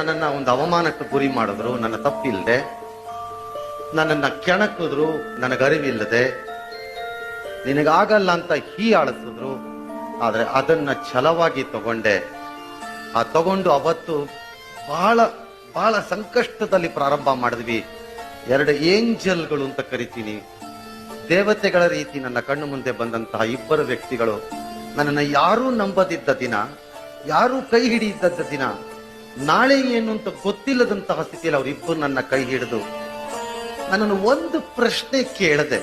ನನ್ನನ್ನ ಒಂದು ಅವಮಾನಕ್ಕೆ ಗುರಿ ಮಾಡಿದ್ರು, ನನ್ನ ತಪ್ಪಿಲ್ಲದೆ ನನ್ನನ್ನ ಕೆಣಕಿದ್ರು ನನಗರಿವಿಲ್ಲದೆ ನಿನಗಾಗಲ್ಲ ಅಂತ ಹೀಯಾಳಿಸಿದ್ರು ಆದರೆ ಅದನ್ನ ಛಲವಾಗಿ ತಗೊಂಡೆ. ಆ ತಗೊಂಡು ಅವತ್ತು ಬಹಳ ಬಹಳ ಸಂಕಷ್ಟದಲ್ಲಿ ಪ್ರಾರಂಭ ಮಾಡಿದ್ವಿ. ಎರಡು ಏಂಜಲ್ಗಳು ಅಂತ ಕರಿತೀನಿ. ದೇವತೆಗಳ ರೀತಿ ನನ್ನ ಕಣ್ಣು ಮುಂದೆ ಬಂದಂತಹ ಇಬ್ಬರು ವ್ಯಕ್ತಿಗಳು. ನನ್ನನ್ನು ಯಾರೂ ನಂಬದಿದ್ದ ದಿನ, ಯಾರೂ ಕೈ ಹಿಡಿದಿದ್ದ ದಿನ ನಾಳೆ ಏನು ಅಂತ ಗೊತ್ತಿಲ್ಲದಂತಹ ಸ್ಥಿತಿಯಲ್ಲಿ ಅವರಿಬ್ಬರು ನನ್ನ ಕೈ ಹಿಡಿದು ನನ್ನನ್ನು ಒಂದು ಪ್ರಶ್ನೆ ಕೇಳದೆ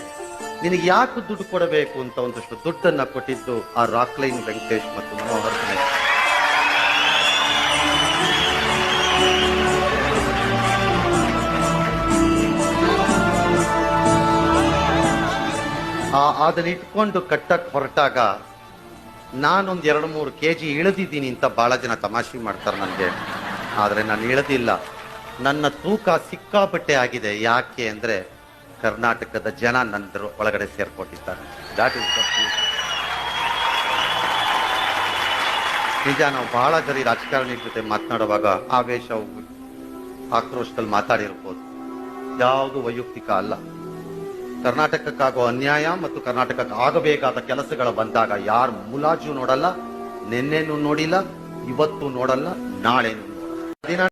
ನಿನಗೆ ಯಾಕೆ ದುಡ್ಡು ಕೊಡಬೇಕು ಅಂತ ಒಂದಷ್ಟು ದುಡ್ಡನ್ನ ಕೊಟ್ಟಿದ್ದು ಆ ರಾಕ್ಲೈನ್ ವೆಂಕಟೇಶ್ ಮತ್ತು ಮನೋಹರ್ ಆ ಅದನ್ನ ಇಟ್ಕೊಂಡು ಕಟ್ಟಕ್ ಹೊರಟಾಗ ನಾನೊಂದು ಎರಡು ಮೂರು ಕೆ ಜಿ ಇಳಿದಿದ್ದೀನಿ ಅಂತ ಬಹಳ ಜನ ತಮಾಷೆ ಮಾಡ್ತಾರೆ ನನಗೆ. ಆದ್ರೆ ನಾನು ಹೇಳೋದಿಲ್ಲ. ನನ್ನ ತೂಕ ಸಿಕ್ಕಾಪಟ್ಟೆ ಆಗಿದೆ. ಯಾಕೆ ಅಂದರೆ ಕರ್ನಾಟಕದ ಜನ ನನ್ನ ಒಳಗಡೆ ಸೇರ್ಕೊಟ್ಟಿದ್ದಾರೆ ದಾಟ್ ಇಸ್ ನಿಜ, ನಾವು ಬಹಳ ಸರಿ ರಾಜಕಾರಣಿ ಜೊತೆ ಮಾತನಾಡುವಾಗ ಆವೇಶ ಆಕ್ರೋಶದಲ್ಲಿ ಮಾತಾಡಿರ್ಬೋದು. ಯಾವುದು ವೈಯಕ್ತಿಕ ಅಲ್ಲ. ಕರ್ನಾಟಕಕ್ಕಾಗೋ ಅನ್ಯಾಯ ಮತ್ತು ಕರ್ನಾಟಕಕ್ಕೆ ಆಗಬೇಕಾದ ಕೆಲಸಗಳು ಬಂದಾಗ ಯಾರು ಮುಲಾಜು ನೋಡಲ್ಲ, ನಿನ್ನೆನೂ ನೋಡಿಲ್ಲ, ಇವತ್ತು ನೋಡಲ್ಲ, ನಾಳೆನೂ ನೋಡಲ್ಲ ದಿನ